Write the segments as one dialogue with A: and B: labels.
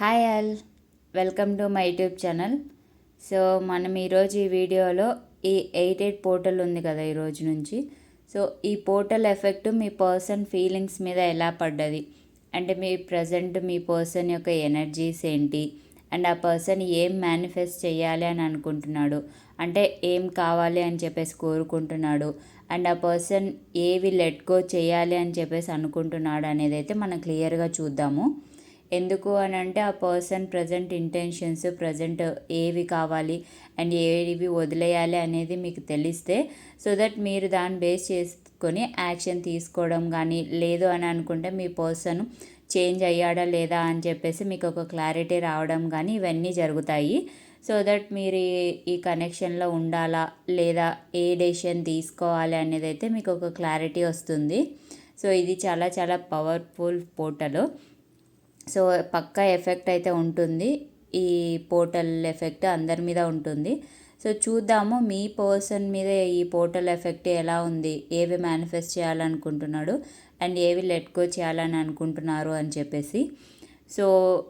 A: Hi all welcome to my YouTube channel. So మనం ఈరోజు ఈ వీడియోలో ఈ ఎయిట్ ఎయిట్ పోర్టల్ ఉంది కదా ఈరోజు నుంచి. సో ఈ పోర్టల్ ఎఫెక్ట్ మీ పర్సన్ ఫీలింగ్స్ మీద ఎలా పడ్డది? అంటే మీ ప్రజెంట్ మీ పర్సన్ యొక్క ఎనర్జీస్ ఏంటి? అండ్ ఆ పర్సన్ ఏం మేనిఫెస్ట్ చేయాలి అని అనుకుంటున్నాడు? అంటే ఏం కావాలి అని చెప్పేసి కోరుకుంటున్నాడు? అండ్ ఆ పర్సన్ ఏవి లెట్ గో చేయాలి అని చెప్పేసి అనుకుంటున్నాడు అనేది అయితే మనం క్లియర్గా చూద్దాము. ఎందుకు అని అంటే ఆ పర్సన్ ప్రజెంట్ ఇంటెన్షన్స్ ప్రజెంట్ ఏవి కావాలి అండ్ ఏవి వదిలేయాలి అనేది మీకు తెలిస్తే సో దట్ మీరు దాన్ని బేస్ చేసుకొని యాక్షన్ తీసుకోవడం కానీ లేదు అని అనుకుంటే మీ పర్సన్ చేంజ్ అయ్యాడా లేదా అని చెప్పేసి మీకు ఒక క్లారిటీ రావడం కానీ ఇవన్నీ జరుగుతాయి. సో దట్ మీరు ఈ కనెక్షన్లో ఉండాలా లేదా ఏ డెసిషన్ తీసుకోవాలి అనేది అయితే మీకు ఒక క్లారిటీ వస్తుంది. సో ఇది చాలా చాలా పవర్ఫుల్ పోర్టల్. సో పక్కా ఎఫెక్ట్ అయితే ఉంటుంది. ఈ పోర్టల్ ఎఫెక్ట్ అందరి మీద ఉంటుంది. సో చూద్దాము మీ పర్సన్ మీద ఈ పోర్టల్ ఎఫెక్ట్ ఎలా ఉంది ఏవి మేనిఫెస్ట్ చేయాలనుకుంటున్నాడు అండ్ ఏవి లెట్ గో చేయాలని అనుకుంటున్నారు అని చెప్పేసి. సో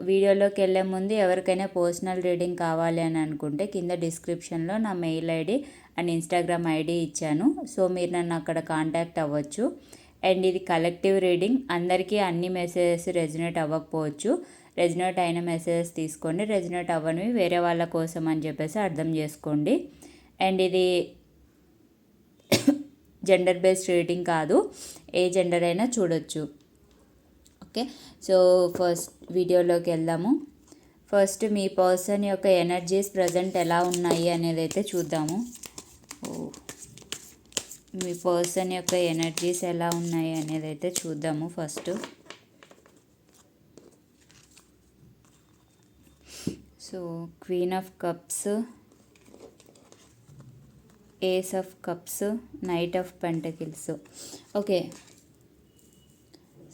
A: వీడియోలోకి వెళ్ళే ముందు ఎవరికైనా పర్సనల్ రీడింగ్ కావాలి అని అనుకుంటే కింద డిస్క్రిప్షన్లో నా mail ID and Instagram ID ఇచ్చాను. సో మీరు నన్ను అక్కడ కాంటాక్ట్ అవ్వచ్చు. అండ్ ఇది కలెక్టివ్ రీడింగ్. అందరికీ అన్ని మెసేజెస్ రెజినేట్ అవ్వకపోవచ్చు. రెజినేట్ అయిన మెసేజెస్ తీసుకోండి. రెజినేట్ అవ్వనివి వేరే వాళ్ళ కోసం అని చెప్పేసి అర్థం చేసుకోండి. అండ్ ఇది జెండర్ బేస్డ్ రీడింగ్ కాదు. ఏ జెండర్ అయినా చూడొచ్చు. ఓకే? సో ఫస్ట్ వీడియోలోకి వెళ్దాము. ఫస్ట్ మీ పర్సన్ యొక్క ఎనర్జీస్ ప్రజెంట్ ఎలా ఉన్నాయి అనేది అయితే చూద్దాము. మీ పర్సన్ యొక్క ఎనర్జీస్ ఎలా ఉన్నాయి అనేది అయితే చూద్దాము first. So queen of cups ace of cups knight of pentacles. Okay.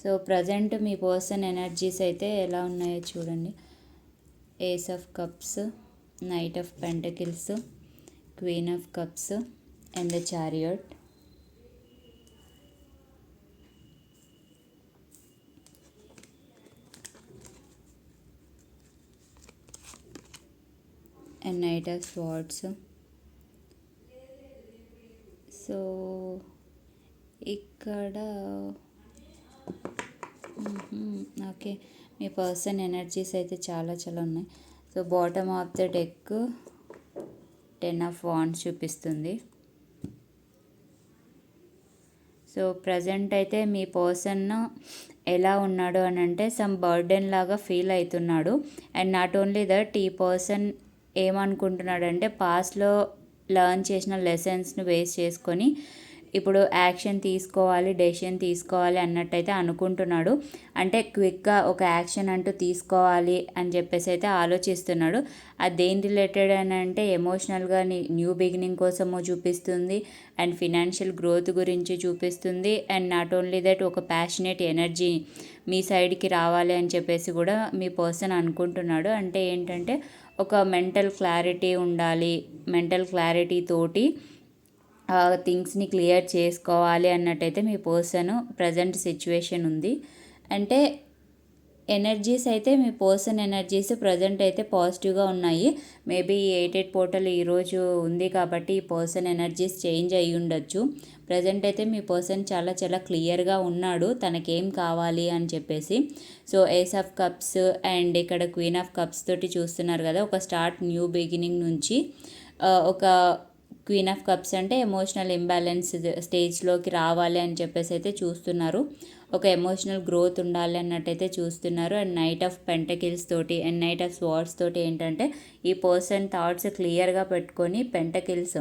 A: So present me person energies అయితే ఎలా ఉన్నాయో చూడండి. Ace of cups knight of pentacles queen of cups and the chariot. And knight of swords so ఇక్కడ okay మీ person energies అయితే చాలా చాలా ఉన్నాయి. So bottom of the deck ten of wands చూపిస్తుంది. సో ప్రజెంట్ అయితే మీ పర్సన్ ఎలా ఉన్నాడు అని అంటే సమ్ బర్డెన్ లాగా ఫీల్ అవుతున్నాడు. అండ్ నాట్ ఓన్లీ దట్ ఈ పర్సన్ ఏమనుకుంటున్నాడంటే పాస్ట్లో లర్న్ చేసిన లెసన్స్ను బేస్ చేసుకొని ఇప్పుడు యాక్షన్ తీసుకోవాలి డెసిషన్ తీసుకోవాలి అన్నట్టయితే అనుకుంటున్నాడు. అంటే క్విక్గా ఒక యాక్షన్ అంటూ తీసుకోవాలి అని చెప్పేసి అయితే ఆలోచిస్తున్నాడు. అది దేని రిలేటెడ్ అని అంటే ఎమోషనల్గా న్యూ బిగినింగ్ కోసము చూపిస్తుంది అండ్ ఫినాన్షియల్ గ్రోత్ గురించి చూపిస్తుంది అండ్ నాట్ ఓన్లీ దట్ ఒక ప్యాషనేట్ ఎనర్జీ మీ సైడ్కి రావాలి అని చెప్పేసి కూడా మీ పర్సన్ అనుకుంటున్నాడు. అంటే ఏంటంటే ఒక మెంటల్ క్లారిటీ ఉండాలి. మెంటల్ క్లారిటీ తోటి థింగ్స్ని క్లియర్ చేసుకోవాలి అన్నట్టయితే మీ పర్సన్ ప్రజెంట్ సిచ్యువేషన్ ఉంది. అంటే ఎనర్జీస్ అయితే మీ పర్సన్ ఎనర్జీస్ ప్రజెంట్ అయితే పాజిటివ్గా ఉన్నాయి. మేబీ ఎయిట్ ఎయిట్ పోర్టల్ ఈరోజు ఉంది కాబట్టి ఈ పర్సన్ ఎనర్జీస్ చేంజ్ అయ్యి ఉండొచ్చు ప్రజెంట్ అయితే మీ పర్సన్ చాలా చాలా క్లియర్గా ఉన్నాడు. తనకేం కావాలి అని చెప్పేసి. So ace of cups and ఇక్కడ క్వీన్ ఆఫ్ కప్స్ తోటి చూస్తున్నారు కదా ఒక స్టార్ట్ న్యూ బిగినింగ్ నుంచి. ఒక క్వీన్ ఆఫ్ కప్స్ అంటే ఎమోషనల్ ఇంబ్యాలెన్స్ స్టేజ్లోకి రావాలి అని చెప్పేసి అయితే చూస్తున్నారు. ఒక ఎమోషనల్ గ్రోత్ ఉండాలి అన్నట్టయితే చూస్తున్నారు. అండ్ నైట్ ఆఫ్ పెంటకిల్స్ తోటి అండ్ నైట్ ఆఫ్ స్వార్డ్స్ తోటి ఏంటంటే ఈ పర్సన్ థాట్స్ క్లియర్గా పెట్టుకొని పెంటకిల్స్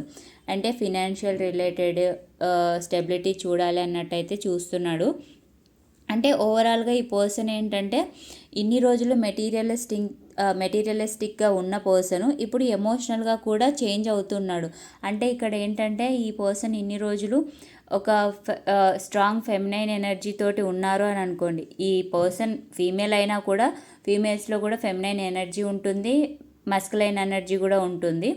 A: అంటే ఫినాన్షియల్ రిలేటెడ్ స్టెబిలిటీ చూడాలి అన్నట్టయితే చూస్తున్నాడు. అంటే ఓవరాల్గా ఈ పర్సన్ ఏంటంటే ఇన్ని రోజులు మెటీరియలిస్టింగ్ మెటీరియలిస్టిక్గా ఉన్న పర్సన్ ఇప్పుడు ఎమోషనల్గా కూడా చేంజ్ అవుతున్నాడు. అంటే ఇక్కడ ఏంటంటే ఈ పర్సన్ ఇన్ని రోజులు ఒక స్ట్రాంగ్ ఫెమినైన్ ఎనర్జీ తోటి ఉన్నారు అని అనుకోండి. ఈ పర్సన్ ఫీమేల్ అయినా కూడా ఫీమేల్స్లో కూడా ఫెమినైన్ ఎనర్జీ ఉంటుంది మస్కులైన్ ఎనర్జీ కూడా ఉంటుంది.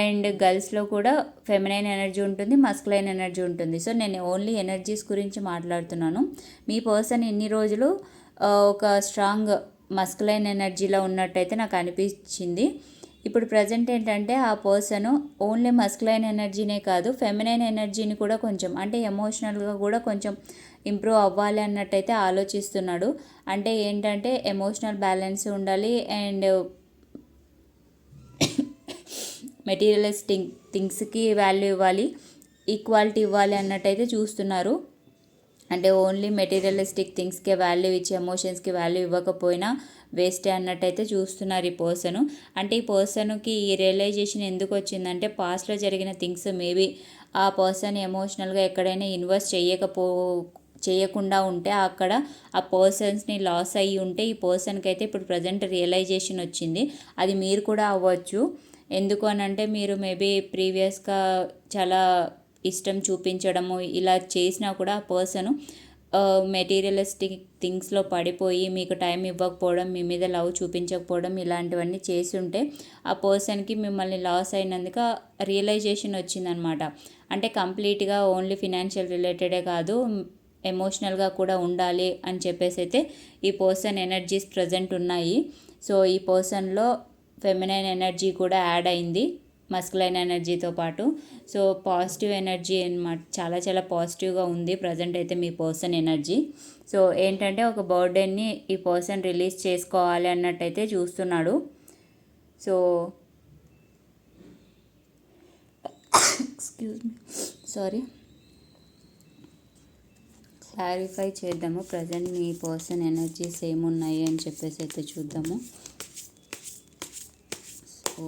A: అండ్ గర్ల్స్లో కూడా ఫెమినైన్ ఎనర్జీ ఉంటుంది మస్కులైన్ ఎనర్జీ ఉంటుంది. సో నేను ఓన్లీ ఎనర్జీస్ గురించి మాట్లాడుతున్నాను. మీ పర్సన్ ఇన్ని రోజులు ఒక స్ట్రాంగ్ మస్కులైన్ ఎనర్జీలో ఉన్నట్టయితే నాకు అనిపించింది. ఇప్పుడు ప్రజెంట్ ఏంటంటే ఆ పర్సన్ ఓన్లీ మస్కులైన్ ఎనర్జీనే కాదు ఫెమినైన్ ఎనర్జీని కూడా కొంచెం అంటే ఎమోషనల్గా కూడా కొంచెం ఇంప్రూవ్ అవ్వాలి అన్నట్టయితే ఆలోచిస్తున్నాడు. అంటే ఏంటంటే ఎమోషనల్ బ్యాలెన్స్ ఉండాలి అండ్ మెటీరియలిస్టింగ్ థింగ్స్కి వాల్యూ ఇవ్వాలి ఈక్వాలిటీ ఇవ్వాలి అన్నట్టయితే చూస్తున్నారు. అంటే ఓన్లీ మెటీరియలిస్టిక్ థింగ్స్కే వాల్యూ ఇచ్చి ఎమోషన్స్కి వాల్యూ ఇవ్వకపోయినా వేస్టే అన్నట్టయితే చూస్తున్నారు ఈ పర్సన్ అంటే ఈ పర్సన్కి ఈ రియలైజేషన్ ఎందుకు వచ్చిందంటే పాస్ట్లో జరిగిన థింగ్స్ మేబీ ఆ పర్సన్ ఎమోషనల్గా ఎక్కడైనా ఇన్వెస్ట్ చేయకపో చేయకుండా ఉంటే అక్కడ ఆ పర్సన్స్ని లాస్ అయ్యి ఉంటే ఈ పర్సన్కి అయితే ఇప్పుడు ప్రజెంట్ రియలైజేషన్ వచ్చింది. అది మీరు కూడా అవ్వచ్చు. ఎందుకు అని అంటే మీరు మేబీ ప్రీవియస్గా చాలా ఇష్టం చూపించడము ఇలా చేసినా కూడా ఆ పర్సన్ మెటీరియలిస్టిక్ థింగ్స్లో పడిపోయి మీకు టైం ఇవ్వకపోవడం మీ మీద లవ్ చూపించకపోవడం ఇలాంటివన్నీ చేస్తుంటే ఆ పర్సన్కి మిమ్మల్ని లాస్ అయినందుకు రియలైజేషన్ వచ్చిందనమాట అంటే కంప్లీట్గా ఓన్లీ ఫినాన్షియల్ రిలేటెడే కాదు ఎమోషనల్గా కూడా ఉండాలి అని చెప్పేసి అయితే ఈ పర్సన్ ఎనర్జీస్ ప్రజెంట్ ఉన్నాయి. సో ఈ పర్సన్లో ఫెమినైన్ ఎనర్జీ కూడా యాడ్ అయింది. మస్కులైన్ ఎనర్జీతో పాటు. సో పాజిటివ్ ఎనర్జీ అనమాట చాలా చాలా పాజిటివ్గా ఉంది ప్రజెంట్ అయితే మీ పర్సన్ ఎనర్జీ. సో ఏంటంటే ఒక బర్త్డేని ఈ పర్సన్ రిలీజ్ చేసుకోవాలి అన్నట్టయితే చూస్తున్నాడు. So excuse me sorry. Clarify చేద్దాము ప్రజెంట్ మీ పర్సన్ ఎనర్జీస్ ఏమున్నాయి అని చెప్పేసి అయితే చూద్దాము. So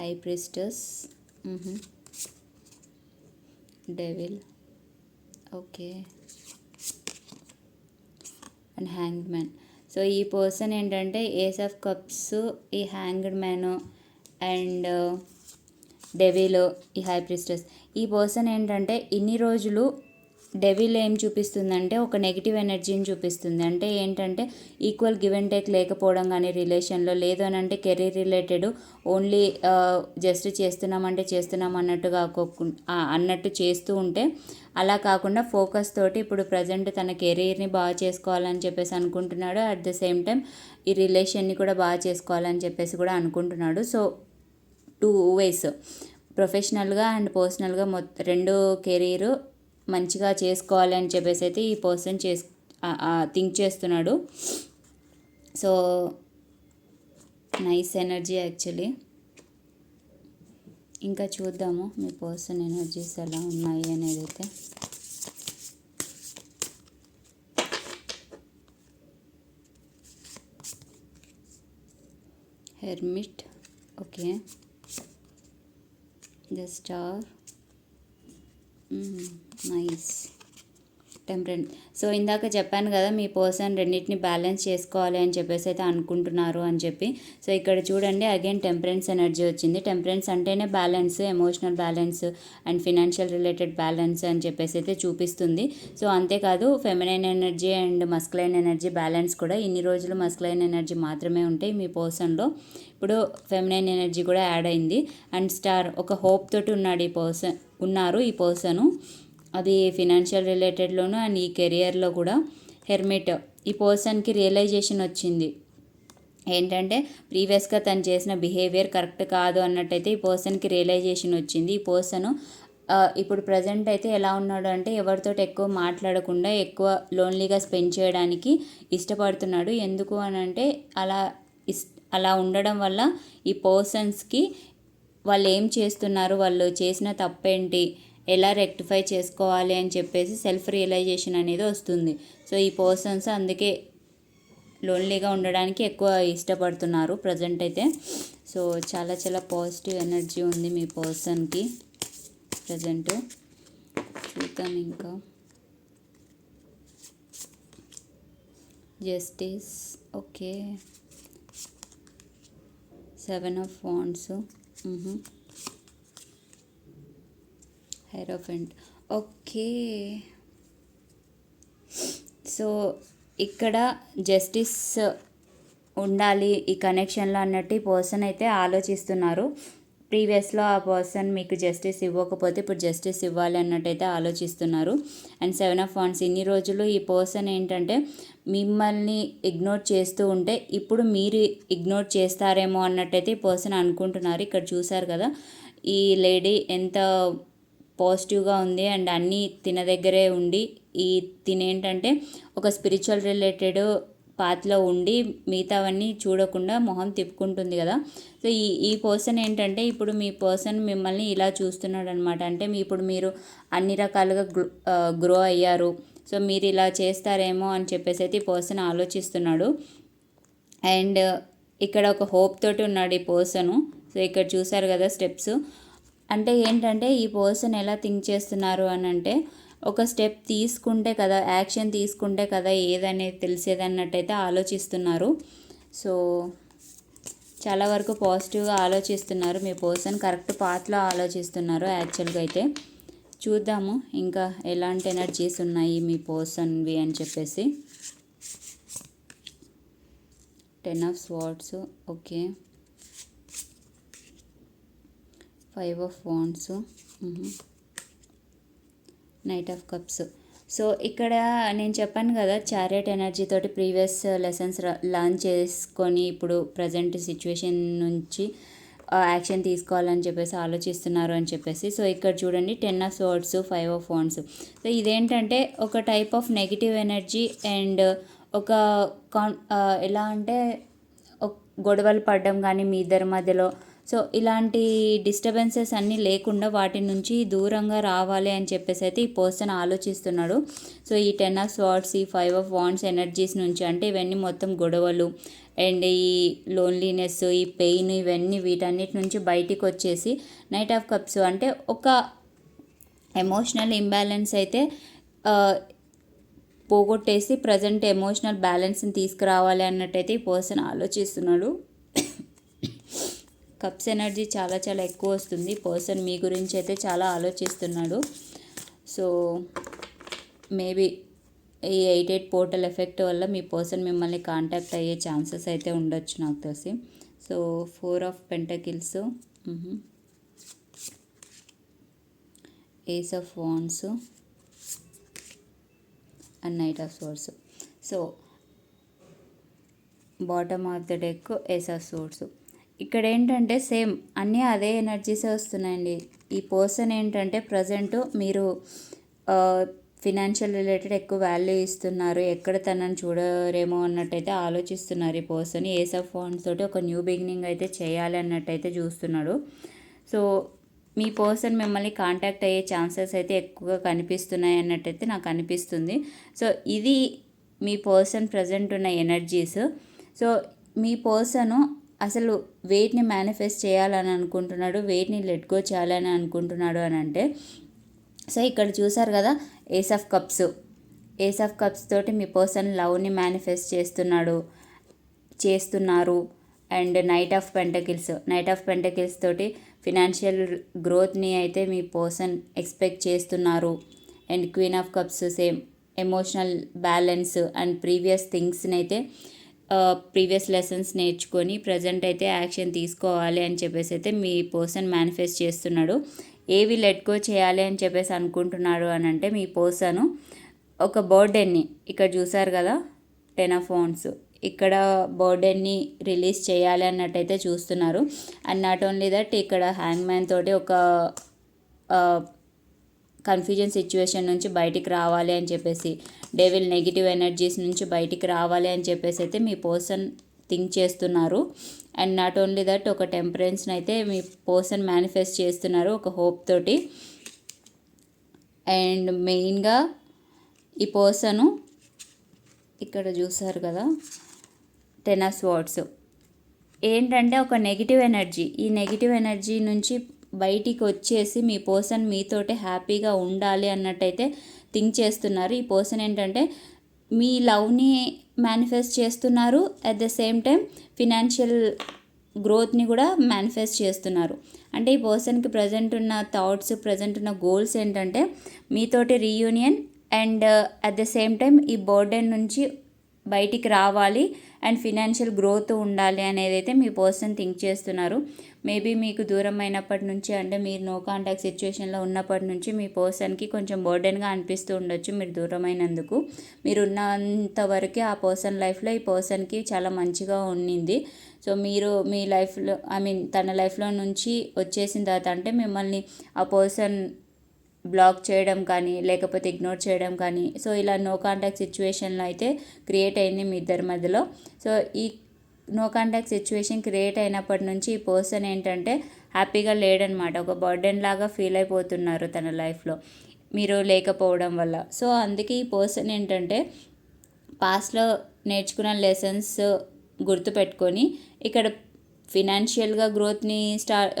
A: high priestess devil. Okay. And hanged man. So ఈ పర్సన్ ఏంటంటే ఏస్ ఆఫ్ కప్స్ ఈ హ్యాంగ్డ్ మ్యాన్ అండ్ డెవిల్ ఈ హై ప్రిస్టస్ ఈ పర్సన్ ఏంటంటే ఇన్ని రోజులు డెవిల్ ఏం చూపిస్తుందంటే ఒక నెగిటివ్ ఎనర్జీని చూపిస్తుంది. అంటే ఏంటంటే ఈక్వల్ గివ్ అండ్ టేక్ లేకపోవడం కానీ రిలేషన్లో లేదు అని అంటే కెరీర్ రిలేటెడ్ ఓన్లీ జస్ట్ చేస్తున్నామంటే చేస్తున్నాం అన్నట్టుగా అన్నట్టు చేస్తూ ఉంటే అలా కాకుండా ఫోకస్ తోటి ఇప్పుడు ప్రజెంట్ తన కెరీర్ని బాగా చేసుకోవాలని చెప్పేసి అనుకుంటున్నాడు. అట్ ద సేమ్ టైం ఈ రిలేషన్ని కూడా బాగా చేసుకోవాలని చెప్పేసి కూడా అనుకుంటున్నాడు. సో టూ వేస్ ప్రొఫెషనల్గా అండ్ పర్సనల్గా మొత్తం రెండు కెరీర్ మంచిగా చేసుకోవాలి అని చెప్పేసి అయితే ఈ పర్సన్ చేస్ థింక్ చేస్తున్నాడు. So nice energy actually. ఇంకా చూద్దాము మీ పర్సన్ ఎనర్జీస్ ఎలా ఉన్నాయి అనేది అయితే. Hermit okay. The star nice temperance so ఇందాక చెప్పాను కదా మీ పర్సన్ రెండింటిని బ్యాలెన్స్ చేసుకోవాలి అని చెప్పేసి అయితే అనుకుంటున్నారు అని చెప్పి. సో ఇక్కడ చూడండి అగైన్ టెంపరెన్స్ ఎనర్జీ వచ్చింది. టెంపరెన్స్ అంటేనే balance emotional balance and financial related balance అని చెప్పేసి అయితే చూపిస్తుంది. సో అంతేకాదు feminine energy and masculine energy balance కూడా ఇన్ని రోజులు మస్క్లైన్ ఎనర్జీ మాత్రమే ఉంటాయి మీ పర్సన్లో ఇప్పుడు ఫెమినైన్ ఎనర్జీ కూడా యాడ్ అయింది. అండ్ స్టార్ ఒక హోప్ తోటి ఉన్నాడు ఈ పర్సన్ ఉన్నారు ఈ పర్సను. అది ఫినాన్షియల్ రిలేటెడ్లోను అండ్ ఈ కెరియర్లో కూడా హెర్మిట్ ఈ పర్సన్కి రియలైజేషన్ వచ్చింది. ఏంటంటే ప్రీవియస్గా తను చేసిన బిహేవియర్ కరెక్ట్ కాదు అన్నట్టయితే ఈ పర్సన్కి రియలైజేషన్ వచ్చింది. ఈ పర్సన్ ఇప్పుడు ప్రజెంట్ అయితే ఎలా ఉన్నాడు అంటే ఎవరితో ఎక్కువ మాట్లాడకుండా ఎక్కువ లోన్లీగా స్పెండ్ చేయడానికి ఇష్టపడుతున్నాడు. ఎందుకు అని అంటే అలా ఇస్ అలా ఉండడం వల్ల ఈ పర్సన్స్కి వాళ్ళు ఏం చేస్తున్నారు? వాళ్ళు చేసిన తప్పేంటి? ఎలా రెక్టిఫై చేసుకోవాలి అని చెప్పేసి సెల్ఫ్ రియలైజేషన్ అనేది వస్తుంది. సో ఈ పర్సన్స్ అందుకే లోన్లీగా ఉండడానికి ఎక్కువ ఇష్టపడుతున్నారు ప్రజెంట్ అయితే. సో చాలా చాలా పాజిటివ్ ఎనర్జీ ఉంది మీ పర్సన్కి ప్రజెంట్ చూద్దాం ఇంకా. Justice okay seven of wands hierophant okay so ఇక్కడ జస్టిస్ ఉండాలి ఈ కనెక్షన్లో అన్నట్టు ఈ పర్సన్ అయితే ఆలోచిస్తున్నారు. ప్రీవియస్లో ఆ పర్సన్ మీకు జస్టిస్ ఇవ్వకపోతే ఇప్పుడు జస్టిస్ ఇవ్వాలి అన్నట్టయితే ఆలోచిస్తున్నారు. అండ్ సెవెన్ ఆఫ్ వాన్స్ ఇన్ని రోజులు ఈ పర్సన్ ఏంటంటే మిమ్మల్ని ఇగ్నోర్ చేస్తూ ఉంటే ఇప్పుడు మీరు ఇగ్నోర్ చేస్తారేమో అన్నట్టయితే ఈ పర్సన్ అనుకుంటున్నారు. ఇక్కడ చూసారు కదా ఈ లేడీ ఎంత పాజిటివ్గా ఉంది అండ్ అన్నీ తిన దగ్గరే ఉండి ఈ తినేంటంటే ఒక స్పిరిచువల్ రిలేటెడ్ పాత్లో ఉండి మిగతావన్నీ చూడకుండా మొహం తిప్పుకుంటుంది కదా. సో ఈ ఈ పర్సన్ ఏంటంటే ఇప్పుడు మీ పర్సన్ మిమ్మల్ని ఇలా చూస్తున్నాడు అనమాట అంటే మీ ఇప్పుడు మీరు అన్ని రకాలుగా గ్రో అయ్యారు. సో మీరు ఇలా చేస్తారేమో అని చెప్పేసి అయితే ఈ పర్సన్ ఆలోచిస్తున్నాడు. అండ్ ఇక్కడ ఒక హోప్ తోటి ఉన్నాడు ఈ పర్సను. సో ఇక్కడ చూసారు కదా స్టెప్స్. అంటే ఏంటంటే ఈ పర్సన్ ఎలా థింక్ చేస్తున్నారు అని అంటే ఒక స్టెప్ తీసుకుంటే కదా యాక్షన్ తీసుకుంటే కదా ఏదనేది తెలిసేది అన్నట్టయితే ఆలోచిస్తున్నారు. సో చాలా వరకు పాజిటివ్గా ఆలోచిస్తున్నారు. మీ పర్సన్ కరెక్ట్ పాత్లో ఆలోచిస్తున్నారు యాక్చువల్గా అయితే. చూద్దాము ఇంకా ఎలాంటి ఎనర్జీస్ ఉన్నాయి మీ పర్సన్వి అని చెప్పేసి. Ten of swords okay five of wands. Knight of cups. So ఇక్కడ నేను చెప్పాను కదా చారియట్ ఎనర్జీ తోటి ప్రీవియస్ లెసన్స్ లర్న్ చేసుకొని ఇప్పుడు ప్రజెంట్ సిచ్యువేషన్ నుంచి యాక్షన్ తీసుకోవాలని చెప్పేసి ఆలోచిస్తున్నారు అని చెప్పేసి. సో ఇక్కడ చూడండి ten of swords five of phones so ఇదేంటంటే ఒక type of negative energy and ఒక కాన్ ఎలా అంటే గొడవలు పడడం కానీ మీ ఇద్దరి మధ్యలో సో ఇలాంటి డిస్టర్బెన్సెస్ అన్నీ లేకుండా వాటి నుంచి దూరంగా రావాలి అని చెప్పేసి అయితే ఈ పర్సన్ ఆలోచిస్తున్నాడు. సో ఈ టెన్ ఆఫ్ స్వాట్స్ ఈ ఫైవ్ ఆఫ్ వాండ్స్ ఎనర్జీస్ నుంచి అంటే ఇవన్నీ మొత్తం గొడవలు అండ్ ఈ లోన్లీనెస్ ఈ పెయిన్ ఇవన్నీ వీటన్నిటి నుంచి బయటికి వచ్చేసి నైట్ ఆఫ్ కప్స్ అంటే ఒక ఎమోషనల్ ఇంబ్యాలెన్స్ అయితే పోగొట్టేసి ప్రజెంట్ ఎమోషనల్ బ్యాలెన్స్ని తీసుకురావాలి అన్నట్టయితే ఈ పర్సన్ ఆలోచిస్తున్నాడు. కప్స్ ఎనర్జీ చాలా చాలా ఎక్కువ వస్తుంది. పర్సన్ మీ గురించి అయితే చాలా ఆలోచిస్తున్నాడు. సో మేబీ ఈ ఎయిట్ ఎయిట్ పోర్టల్ ఎఫెక్ట్ వల్ల మీ పర్సన్ మిమ్మల్ని కాంటాక్ట్ అయ్యే ఛాన్సెస్ అయితే ఉండొచ్చు నాకు తెలిసి. So four of pentacles ace of wands and knight of swords. So bottom of the deck ace of swords. ఇక్కడ ఏంటంటే సేమ్ అన్నీ అదే ఎనర్జీసే వస్తున్నాయండి. ఈ పర్సన్ ఏంటంటే ప్రజెంట్ మీరు ఫినాన్షియల్ రిలేటెడ్ ఎక్కువ వాల్యూ ఇస్తున్నారు. ఎక్కడ తనని చూడరేమో అన్నట్టయితే ఆలోచిస్తున్నారు ఈ పర్సన్. ఏస్ ఆఫ్ ఫోన్స్ తోటి ఒక న్యూ బిగినింగ్ అయితే చేయాలి అన్నట్టయితే చూస్తున్నాడు. సో మీ పర్సన్ మిమ్మల్ని కాంటాక్ట్ అయ్యే ఛాన్సెస్ అయితే ఎక్కువగా కనిపిస్తున్నాయి అన్నట్టయితే నాకు అనిపిస్తుంది. సో ఇది మీ పర్సన్ ప్రజెంట్ ఉన్న ఎనర్జీస్. సో మీ పర్సను అసలు వెయిట్ని మేనిఫెస్ట్ చేయాలని అనుకుంటున్నాడు వెయిట్ని లెట్ గో చేయాలని అనుకుంటున్నాడు అని అంటే సో ఇక్కడ చూసారు కదా ace of cups ace of cups తోటి మీ పర్సన్ లవ్ని మేనిఫెస్ట్ చేస్తున్నాడు చేస్తున్నారు. And knight of pentacles knight of pentacles తోటి ఫినాన్షియల్ గ్రోత్ని అయితే మీ పర్సన్ ఎక్స్పెక్ట్ చేస్తున్నారు. And queen of cups same emotional balance and previous థింగ్స్ని అయితే ప్రీవియస్ లెసన్స్ నేర్చుకొని ప్రజెంట్ అయితే యాక్షన్ తీసుకోవాలి అని చెప్పేసి అయితే మీ పర్సన్ మేనిఫెస్ట్ చేస్తున్నాడు. ఏవి లెట్కో చేయాలి అని చెప్పేసి అనుకుంటున్నాడు అని అంటే మీ పర్సన్ ఒక బర్త్డేని ఇక్కడ చూసారు కదా టెన్ ఆఫ్ ఫోన్స్ ఇక్కడ బర్త్డేని రిలీజ్ చేయాలి అన్నట్టయితే చూస్తున్నారు. అండ్ నాట్ ఓన్లీ దట్ ఇక్కడ హ్యాంగ్ మ్యాన్ తోటి ఒక కన్ఫ్యూజన్ సిచ్యువేషన్ నుంచి బయటికి రావాలి అని చెప్పేసి డేవిల్ నెగిటివ్ ఎనర్జీస్ నుంచి బయటికి రావాలి అని చెప్పేసి అయితే మీ పర్సన్ థింక్ చేస్తున్నారు. అండ్ నాట్ ఓన్లీ దట్ ఒక టెంపరెన్స్ని అయితే మీ పర్సన్ మేనిఫెస్ట్ చేస్తున్నారు ఒక హోప్ తోటి. అండ్ మెయిన్గా ఈ పర్సను ఇక్కడ చూసారు కదా టెనస్ వార్డ్స్ ఏంటంటే ఒక నెగిటివ్ ఎనర్జీ ఈ నెగిటివ్ ఎనర్జీ నుంచి బయటికి వచ్చేసి మీ పర్సన్ మీతోటే హ్యాపీగా ఉండాలి అన్నట్టయితే థింక్ చేస్తున్నారు. ఈ పర్సన్ ఏంటంటే మీ లవ్ని మేనిఫెస్ట్ చేస్తున్నారు. At the same time financial గ్రోత్ని కూడా మేనిఫెస్ట్ చేస్తున్నారు. అంటే ఈ పర్సన్కి ప్రజెంట్ ఉన్న థాట్స్ ప్రజెంట్ ఉన్న గోల్స్ ఏంటంటే మీతోటి reunion and at the same time ఈ బర్త్డే నుంచి బయటికి రావాలి అండ్ ఫినాన్షియల్ గ్రోత్ ఉండాలి అనేది అయితే మీ పర్సన్ థింక్ చేస్తున్నారు. మేబీ మీకు దూరం అయినప్పటి నుంచి అంటే మీరు నో కాంటాక్ట్ సిచ్యువేషన్లో ఉన్నప్పటి నుంచి మీ పర్సన్కి కొంచెం బర్డెన్గా అనిపిస్తూ ఉండొచ్చు మీరు దూరమైనందుకు మీరు ఉన్నంత వరకే ఆ పర్సన్ లైఫ్లో ఈ పర్సన్కి చాలా మంచిగా ఉండింది సో మీరు మీ లైఫ్లో ఐ మీన్ తన లైఫ్లో నుంచి వచ్చేసిన తర్వాత అంటే మిమ్మల్ని ఆ పర్సన్ బ్లాక్ చేయడం కానీ లేకపోతే ఇగ్నోర్ చేయడం కానీ సో ఇలా నో కాంటాక్ట్ సిచ్యువేషన్లో అయితే క్రియేట్ అయింది మీ ఇద్దరి మధ్యలో. సో ఈ నో కాంటాక్ట్ సిచ్యువేషన్ క్రియేట్ అయినప్పటి నుంచి ఈ పర్సన్ ఏంటంటే హ్యాపీగా లేడనమాట ఒక బర్డెన్ లాగా ఫీల్ అయిపోతున్నారు తన లైఫ్లో మీరు లేకపోవడం వల్ల. సో అందుకే ఈ పర్సన్ ఏంటంటే పాస్ట్లో నేర్చుకున్న లెసన్స్ గుర్తుపెట్టుకొని ఇక్కడ ఫినాన్షియల్గా గ్రోత్ని స్టార్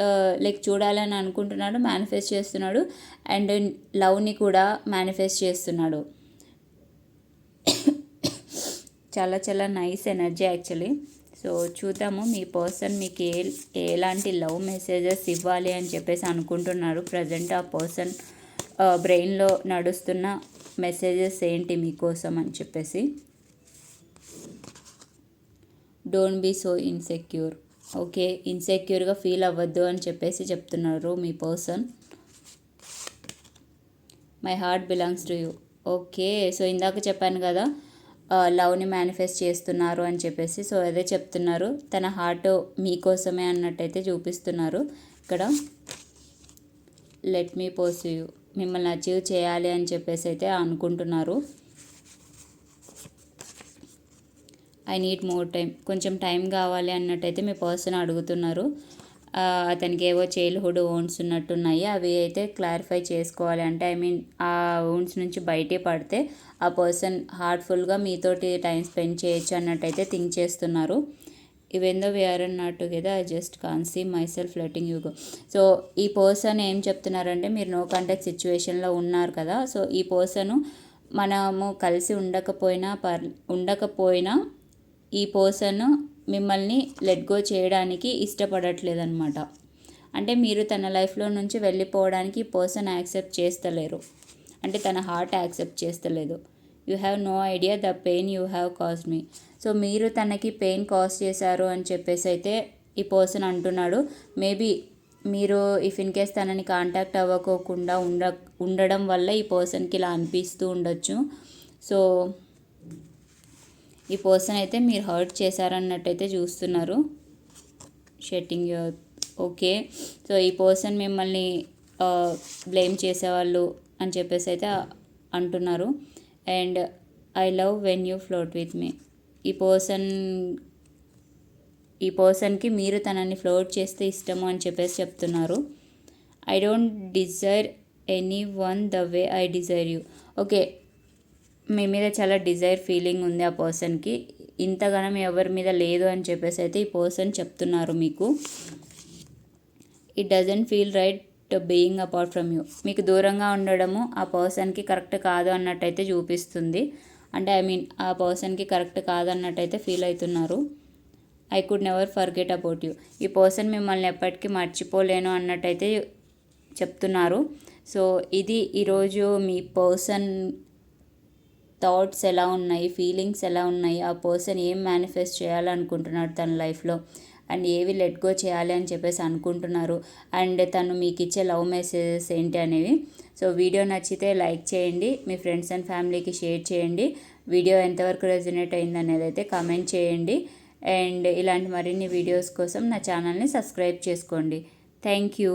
A: లైక్ చూడాలని అనుకుంటున్నాడు మేనిఫెస్ట్ చేస్తున్నాడు అండ్ లవ్ని కూడా మేనిఫెస్ట్ చేస్తున్నాడు. చాలా చాలా నైస్ ఎనర్జీ యాక్చువల్లీ. సో చూద్దాము మీ పర్సన్ మీకు ఏ ఎలాంటి లవ్ మెసేజెస్ ఇవ్వాలి అని చెప్పేసి అనుకుంటున్నారు. ప్రజెంట్ ఆ పర్సన్ బ్రెయిన్లో నడుస్తున్న మెసేజెస్ ఏంటి మీకోసం అని చెప్పేసి. Don't be so insecure. Okay ఇన్సెక్యూర్గా feel అవ్వద్దు అని చెప్పేసి చెప్తున్నారు మీ person my heart belongs to you okay so ఇందాక చెప్పాను కదా లవ్ని మేనిఫెస్ట్ చేస్తున్నారు అని చెప్పేసి సో అదే చెప్తున్నారు. తన హార్ట్ మీకోసమే అన్నట్టయితే చూపిస్తున్నారు. ఇక్కడ లెట్ మీ పోస్ యూ మిమ్మల్ని అచీవ్ చేయాలి అని చెప్పేసి అయితే అనుకుంటున్నారు. ఐ నీడ్ మోర్ టైం కొంచెం టైం కావాలి అన్నట్టయితే మీ పర్సన్ అడుగుతున్నారు. అతనికి ఏవో చైల్డ్హుడ్ ఓన్స్ ఉన్నట్టున్నాయి. అవి అయితే క్లారిఫై చేసుకోవాలి. అంటే ఐ మీన్ ఆ ఓన్స్ నుంచి బయటే పడితే ఆ పర్సన్ హార్ట్ఫుల్గా మీతోటి టైం స్పెండ్ చేయొచ్చు అన్నట్టయితే థింక్ చేస్తున్నారు. ఇవేందో we are not together I just can see myself letting you go so ఈ పర్సన్ ఏం చెప్తున్నారంటే మీరు నో కాంటాక్ట్ సిచ్యువేషన్లో ఉన్నారు కదా. సో ఈ పర్సన్ మనము కలిసి ఉండకపోయినా పర్ ఉండకపోయినా ఈ పర్సన్ మిమ్మల్ని లెట్ గో చేయడానికి ఇష్టపడట్లేదు అనమాట అంటే మీరు తన లైఫ్లో నుంచి వెళ్ళిపోవడానికి పర్సన్ యాక్సెప్ట్ చేస్తలేరు. అంటే తన హార్ట్ యాక్సెప్ట్ చేస్తలేదు. You have no idea the pain you have caused me so మీరు తనకి పెయిన్ కాజ్ చేశారు అని చెప్పేసి అయితే ఈ పర్సన్ అంటున్నాడు. మేబీ మీరు ఇఫ్ ఇన్ కేస్ తనని కాంటాక్ట్ అవ్వకోకుండా ఉండ ఉండడం వల్ల ఈ పర్సన్కి ఇలా అనిపిస్తూ ఉండొచ్చు. సో ఈ పర్సన్ అయితే మీరు హర్ట్ చేశారన్నట్టయితే చూస్తున్నారు. షెట్టింగ్ ఓకే సో ఈ పర్సన్ మిమ్మల్ని బ్లేమ్ చేసేవాళ్ళు అని చెప్పేసి అయితే అంటున్నారు. And I love when you float with me ఈ పర్సన్ ఈ పర్సన్కి మీరు తనని ఫ్లోట్ చేస్తే ఇష్టము అని చెప్పేసి చెప్తున్నారు. I don't desire anyone the way I desire you okay మీ మీద చాలా డిజైర్ ఫీలింగ్ ఉంది ఆ పర్సన్కి. ఇంతగానం ఎవరి మీద లేదు అని చెప్పేసి అయితే ఈ పర్సన్ చెప్తున్నారు మీకు. It doesn't feel right being apart from you మీకు దూరంగా ఉండడము ఆ పర్సన్కి కరెక్ట్ కాదు అన్నట్టయితే చూపిస్తుంది. అంటే ఐ మీన్ ఆ పర్సన్కి కరెక్ట్ కాదు అన్నట్టయితే ఫీల్ అవుతున్నారు. I could never forget about you ఈ పర్సన్ మిమ్మల్ని ఎప్పటికీ మర్చిపోలేను అన్నట్టయితే చెప్తున్నారు. సో ఇది ఈరోజు మీ పర్సన్ థాట్స్ ఎలా ఉన్నాయి ఫీలింగ్స్ ఎలా ఉన్నాయి ఆ పర్సన్ ఏం మేనిఫెస్ట్ చేయాలనుకుంటున్నాడు తన లైఫ్లో అండ్ ఏవి లెట్ గో చేయాలి అని చెప్పేసి అనుకుంటున్నారు. అండ్ తను మీకు ఇచ్చే లవ్ మెసేజెస్ ఏంటి అనేవి. సో వీడియో నచ్చితే లైక్ చేయండి మీ ఫ్రెండ్స్ అండ్ ఫ్యామిలీకి షేర్ చేయండి. వీడియో ఎంతవరకు రెజినేట్ అయింది అనేది అయితే కామెంట్ చేయండి. అండ్ ఇలాంటి మరిన్ని వీడియోస్ కోసం నా ఛానల్ని సబ్స్క్రైబ్ చేసుకోండి. Thank you.